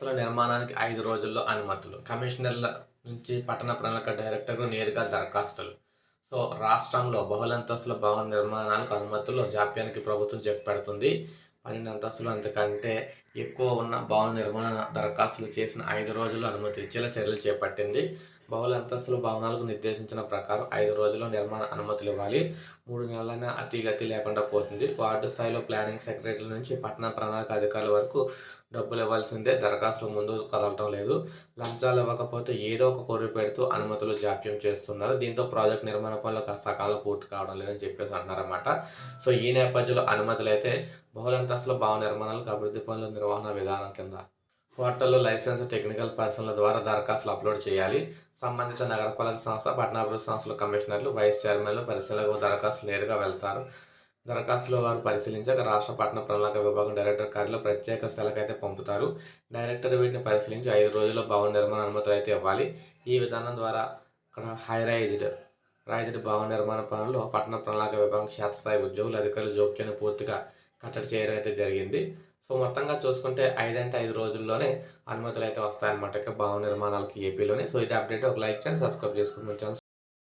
అసలు నిర్మాణానికి ఐదు రోజుల్లో అనుమతులు. కమిషనర్ల నుంచి పట్టణ ప్రణాళిక డైరెక్టర్కు నేరుగా దరఖాస్తులు. సో రాష్ట్రంలో బహుళంతస్తుల భవన నిర్మాణానికి అనుమతులు జాప్యానికి ప్రభుత్వం చెక్ పెడుతుంది పన్నెండు అంతస్తులు అంతకంటే ఎక్కువ ఉన్న భవన నిర్మాణ దరఖాస్తులు చేసిన ఐదు రోజుల్లో అనుమతి ఇచ్చేలా చర్యలు చేపట్టింది. బహుళ అంతస్తుల భవనాలకు నిర్దేశించిన ప్రకారం ఐదు రోజుల్లో నిర్మాణ అనుమతులు ఇవ్వాలి. మూడు నెలలైనా అతిగతి లేకుండా పోతుంది. వార్డు స్థాయిలో ప్లానింగ్ సెక్రటరీ నుంచి పట్టణ ప్రణాళిక అధికారుల వరకు డబ్బులు ఇవ్వాల్సిందే. దరఖాస్తులు ముందు కదలటం లేదు. లంచాలు ఇవ్వకపోతే ఏదో ఒక కొర్రు పెడుతూ అనుమతులు జాప్యం చేస్తున్నారు. దీంతో ప్రాజెక్ట్ నిర్మాణ పనులు సకాలం పూర్తి కావడం లేదని చెప్పేసి అంటున్నారన్నమాట. సో ఈ నేపథ్యంలో అనుమతులు అయితే బహుళంతస్తుల భవన నిర్మాణాలకు అభివృద్ధి పనులు నిర్వహణ విధానం కింద. పోర్టల్లో లైసెన్స్ టెక్నికల్ పర్సన్ల ద్వారా దరఖాస్తులు అప్లోడ్ చేయాలి. సంబంధిత నగరపాలక సంస్థ పట్టణాభివృద్ధి సంస్థల కమిషనర్లు వైస్ చైర్మన్లు పరిశీలనకు దరఖాస్తులు నేరుగా వెళ్తారు. దరఖాస్తులు వారు పరిశీలించాక రాష్ట్ర పట్టణ ప్రణాళిక విభాగం డైరెక్టర్ కార్యాలయంలో ప్రత్యేక సెలకు అయితే పంపుతారు. డైరెక్టర్ వీటిని పరిశీలించి ఐదు రోజుల్లో భవన నిర్మాణ అనుమతులు అయితే ఇవ్వాలి. ఈ విధానం ద్వారా అక్కడ హైరైజ్డ్ రైజ్డ్ భవన నిర్మాణ పనుల్లో పట్టణ ప్రణాళిక విభాగం క్షేత్రస్థాయి ఉద్యోగులు అధికారులు జోక్యాన్ని పూర్తిగా కట్టడి చేయడం అయితే జరిగింది. సో మొత్తంగా చూసుకుంటే ఐదంటే ఐదు రోజుల్లోనే అనుమతులు అయితే వస్తాయన్నమాట భవన నిర్మాణాలకి ఏపీలోనే సో ఇది అప్డేట్. ఒక లైక్ చేయండి సబ్స్క్రైబ్ చేసుకోండి. ఛానల్